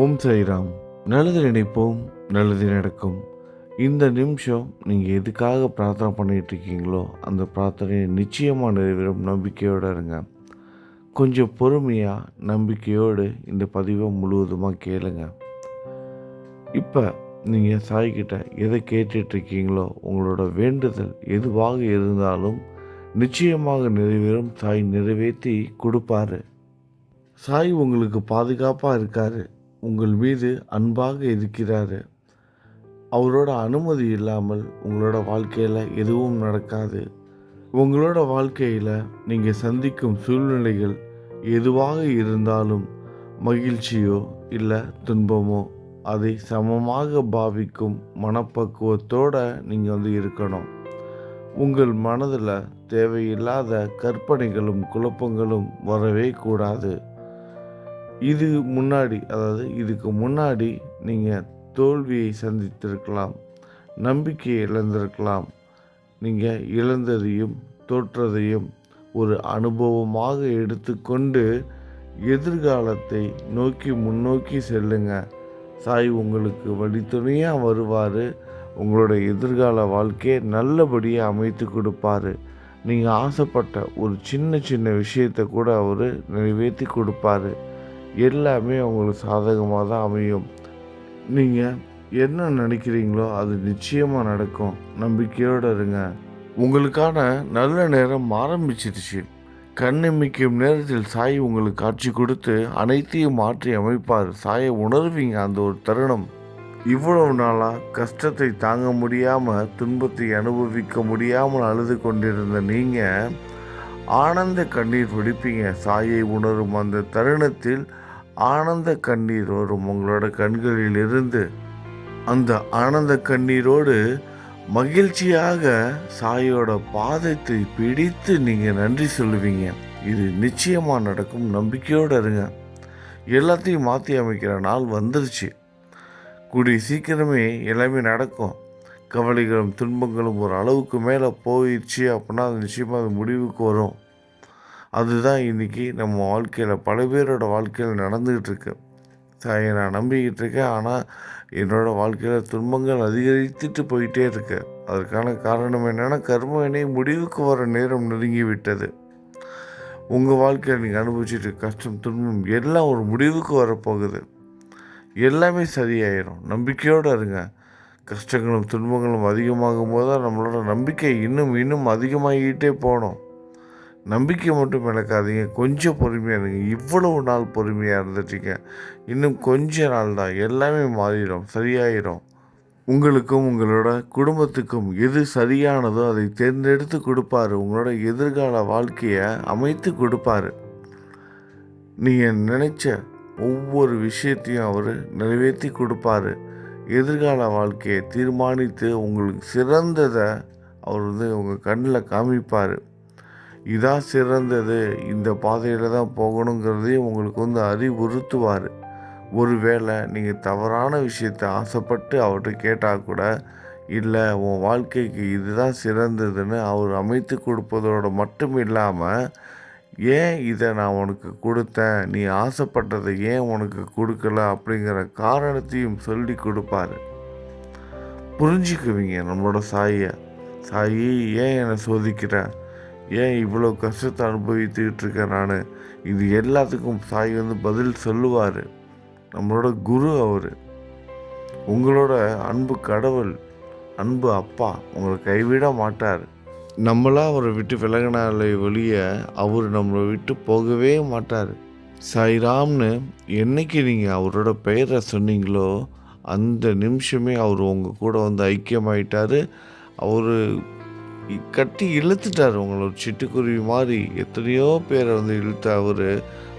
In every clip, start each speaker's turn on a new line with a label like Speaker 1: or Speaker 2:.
Speaker 1: ஓம் சாய்ராம். நல்லது நினைப்போம் நல்லது நடக்கும். இந்த நிமிஷம் நீங்கள் எதுக்காக பிரார்த்தனை பண்ணிகிட்டு இருக்கீங்களோ அந்த பிரார்த்தனையை நிச்சயமாக நிறைவேறும் நம்பிக்கையோடு இருங்க. கொஞ்சம் பொறுமையாக நம்பிக்கையோடு இந்த பதிவை முழுவதுமாக கேளுங்க. இப்போ நீங்கள் சாய்கிட்ட எதை கேட்டுட்ருக்கீங்களோ உங்களோட வேண்டுதல் எதுவாக இருந்தாலும் நிச்சயமாக நிறைவேறும். சாய் நிறைவேற்றி கொடுப்பாரு. சாய் உங்களுக்கு பாதுகாப்பாக இருக்காரு. உங்கள் மீது அன்பாக இருக்கிறாரு. அவரோட அனுமதி இல்லாமல் உங்களோட வாழ்க்கையில் எதுவும் நடக்காது. உங்களோட வாழ்க்கையில் நீங்கள் சந்திக்கும் சூழ்நிலைகள் எதுவாக இருந்தாலும் மகிழ்ச்சியோ இல்லை துன்பமோ அதை சமமாக பாவிக்கும் மனப்பக்குவத்தோடு நீங்கள் வந்து இருக்கணும். உங்கள் மனதில் தேவையில்லாத கற்பனைகளும் குழப்பங்களும் வரவே கூடாது. இது முன்னாடி அதாவது இதுக்கு முன்னாடி நீங்கள் தோல்வியை சந்தித்திருக்கலாம் நம்பிக்கையை இழந்திருக்கலாம். நீங்கள் இழந்ததையும் தோற்றதையும் ஒரு அனுபவமாக எடுத்துக்கொண்டு எதிர்காலத்தை நோக்கி முன்னோக்கி செல்லுங்க. சாய் உங்களுக்கு வழித்துணையாக வருவார். உங்களோட எதிர்கால வாழ்க்கையை நல்லபடியாக அமைத்து கொடுப்பாரு. நீங்கள் ஆசைப்பட்ட ஒரு சின்ன சின்ன விஷயத்தை கூட அவர் நிறைவேற்றி கொடுப்பாரு. எல்லாமே உங்களுக்கு சாதகமாக தான் அமையும். நீங்கள் என்ன நினைக்கிறீங்களோ அது நிச்சயமாக நடக்கும். நம்பிக்கையோடு இருங்க. உங்களுக்கான நல்ல நேரம் ஆரம்பிச்சிருச்சு. கண்ணிமிக்கும் நேரத்தில் சாய் உங்களுக்கு காட்சி கொடுத்து அனைத்தையும் மாற்றி அமைப்பார். சாயை உணர்வீங்க அந்த ஒரு தருணம். இவ்வளவு நாளாக கஷ்டத்தை தாங்க முடியாமல் துன்பத்தை அனுபவிக்க முடியாமல் அழுது கொண்டிருந்த நீங்கள் ஆனந்த கண்ணீர் வெடிப்பீங்க. சாயை உணரும் அந்த தருணத்தில் ஆனந்த கண்ணீர் வரும் உங்களோட கண்களில் இருந்து அந்த ஆனந்த கண்ணீரோடு மகிழ்ச்சியாக சாயோட பாதத்தை பிடித்து நீங்கள் நன்றி சொல்லுவீங்க. இது நிச்சயமாக நடக்கும். நம்பிக்கையோடு இருங்க. எல்லாத்தையும் மாற்றி அமைக்கிற நாள் வந்துருச்சு. கூடிய சீக்கிரமே எல்லாமே நடக்கும். கவலைகளும் துன்பங்களும் ஒரு அளவுக்கு மேலே போயிடுச்சு அப்படின்னா அது நிச்சயமாக அது முடிவுக்கு வரும். அதுதான் இன்றைக்கி நம்ம வாழ்க்கையில் பல பேரோட வாழ்க்கையில் நடந்துக்கிட்டு இருக்கு நான் நம்பிக்கிட்டு இருக்கேன். ஆனால் என்னோடய வாழ்க்கையில் துன்பங்கள் அதிகரித்துட்டு போயிட்டே இருக்கு. அதற்கான காரணம் என்னென்னா கர்ம வினை முடிவுக்கு வர நேரம் நெருங்கி விட்டது உங்கள் வாழ்க்கையில் நீங்கள் அனுபவிச்சுட்டு கஷ்டம் துன்பம் எல்லாம் ஒரு முடிவுக்கு வரப்போகுது. எல்லாமே சரியாயிடும் நம்பிக்கையோடு இருங்க. கஷ்டங்களும் துன்பங்களும் அதிகமாகும் போது தான் நம்மளோட நம்பிக்கை இன்னும் இன்னும் அதிகமாகிட்டே போகணும். நம்பிக்கை மட்டும் இழக்காதீங்க. கொஞ்சம் பொறுமையாக இருங்க. இவ்வளவு நாள் பொறுமையாக இருந்துட்டீங்க. இன்னும் கொஞ்ச நாள் தான். எல்லாமே மாறிடும். சரியாயிடும் உங்களுக்கும் உங்களோட குடும்பத்துக்கும் எது சரியானதோ அதை தேர்ந்தெடுத்து கொடுப்பாரு. உங்களோட எதிர்கால வாழ்க்கையை அமைத்து கொடுப்பாரு. நீங்கள் நினச்ச ஒவ்வொரு விஷயத்தையும் அவர் நிறைவேற்றி கொடுப்பாரு. எதிர்கால வாழ்க்கையை தீர்மானித்து உங்களுக்கு சிறந்ததை அவர் வந்து உங்கள் கண்ணில் காமிப்பார். இதான் சிறந்தது. இந்த பாதையில் தான் போகணுங்கிறதையும் உங்களுக்கு வந்து அறிவுறுத்துவார். ஒருவேளை நீங்கள் தவறான விஷயத்தை ஆசைப்பட்டு அவர்கிட்ட கேட்டால் கூட இல்லை உன் வாழ்க்கைக்கு இதுதான் சிறந்ததுன்னு அவர் அமைத்து கொடுப்பதோடு மட்டும் இல்லாமல் ஏன் இதை நான் உனக்கு கொடுத்தேன்? நீ ஆசைப்பட்டதை ஏன் உனக்கு கொடுக்கல? அப்படிங்கிற காரணத்தையும் சொல்லி கொடுப்பாரு. புரிஞ்சுக்குவீங்க நம்மளோட சாயை. சாயி ஏன் என்னை சோதிக்கிற? ஏன் இவ்வளோ கஷ்டத்தை அனுபவித்துக்கிட்டு இருக்கேன் நான்? இது எல்லாத்துக்கும் சாய் வந்து பதில் சொல்லுவார். நம்மளோட குரு அவர். உங்களோட அன்பு கடவுள் அன்பு அப்பா உங்களை கைவிட மாட்டார். நம்மளாக அவரை விட்டு விலகினாலே ஒழிய அவர் நம்மளை விட்டு போகவே மாட்டார். சாய்ராம்னு என்னைக்கு நீங்கள் அவரோட பெயரை சொன்னீங்களோ அந்த நிமிஷமே அவர் உங்கள் கூட வந்து ஐக்கியமாயிட்டார். அவர் கட்டி இழுத்துட்டார். உங்களை ஒரு சிட்டுக்குருவி மாதிரி எத்தனையோ பேரை வந்து இழுத்த அவர்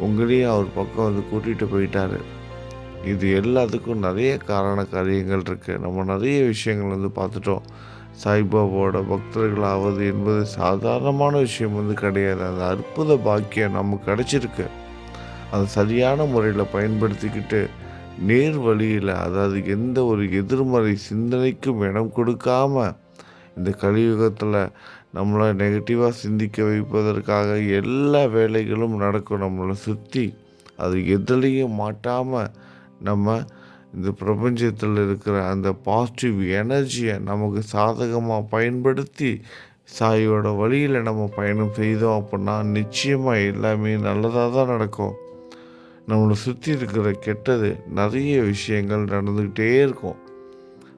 Speaker 1: உங்களையும் அவர் பக்கம் வந்து கூட்டிகிட்டு போயிட்டார். இது எல்லாத்துக்கும் நிறைய காரண காரியங்கள் இருக்குது நம்ம நிறைய விஷயங்கள் வந்து பார்த்துட்டோம். சாய்பாபாவோட பக்தர்கள் ஆவது என்பது சாதாரணமான விஷயம் வந்து கிடையாது. அந்த அற்புத பாக்கியம் நமக்கு கிடைச்சிருக்கு. அதை சரியான முறையில் பயன்படுத்திக்கிட்டு நேர் வழியில் அதாவது எந்த ஒரு எதிர்மறை சிந்தனைக்கும் இடம் கொடுக்காம இந்த கலியுகத்தில் நம்மளை நெகட்டிவாக சிந்திக்க வைப்பதற்காக எல்லா வேலைகளும் நடக்கும். நம்மளை சுற்றி அது எதுலேயும் மாட்டாமல் நம்ம இந்த பிரபஞ்சத்தில் இருக்கிற அந்த பாசிட்டிவ் எனர்ஜியை நமக்கு சாதகமாக பயன்படுத்தி சாயோட வழியில் நம்ம பயணம் செய்தோம் அப்படின்னா நிச்சயமாக எல்லாமே நல்லதாக தான் நடக்கும். நம்மளை சுற்றி இருக்கிற கெட்டது நிறைய விஷயங்கள் நடந்துக்கிட்டே இருக்கும்.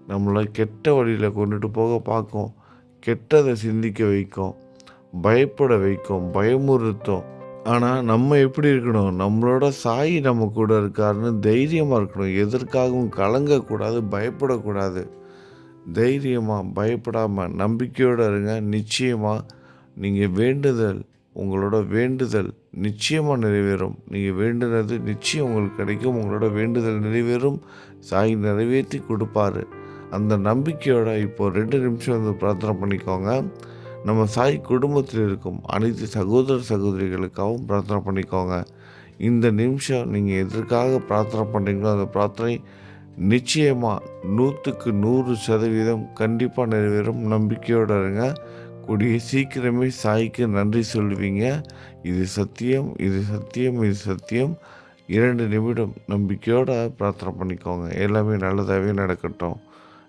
Speaker 1: நம்மளை கெட்ட வழியில் கொண்டுட்டு போக பார்க்கும். கெட்டதை சிந்திக்க வைக்கும். பயப்பட வைக்கும். பயமுறுத்தும். ஆனால் நம்ம எப்படி இருக்கணும்? நம்மளோட சாய் நம்ம கூட இருக்காருன்னு தைரியமாக இருக்கணும். எதற்காகவும் கலங்கக்கூடாது பயப்படக்கூடாது. தைரியமாக பயப்படாமல் நம்பிக்கையோடு இருங்க. நிச்சயமாக நீங்கள் வேண்டுதல் உங்களோட வேண்டுதல் நிச்சயமாக நிறைவேறும். நீங்கள் வேண்டுனது நிச்சயம் உங்களுக்கு கிடைக்கும். உங்களோட வேண்டுதல் நிறைவேறும். சாய் நிறைவேற்றி கொடுப்பாரு. அந்த நம்பிக்கையோட இப்போ ரெண்டு நிமிஷம் வந்து பிரார்த்தனை பண்ணிக்கோங்க. நம்ம சாய் குடும்பத்தில் இருக்கும் அனைத்து சகோதர சகோதரிகளுக்காகவும் பிரார்த்தனை பண்ணிக்கோங்க. இந்த நிமிஷம் நீங்கள் எதற்காக பிரார்த்தனை பண்ணுறீங்களோ அந்த பிரார்த்தனை நிச்சயமாக நூற்றுக்கு நூறு சதவீதம் கண்டிப்பாக நிறைவேறும். நம்பிக்கையோடு இருங்க. கூடிய சீக்கிரமே சாய்க்கு நன்றி சொல்லுவீங்க. இது சத்தியம் இது சத்தியம் இது சத்தியம். இரண்டு நிமிடம் நம்பிக்கையோடு பிரார்த்தனை பண்ணிக்கோங்க. எல்லாமே நல்லதாகவே நடக்கட்டும்.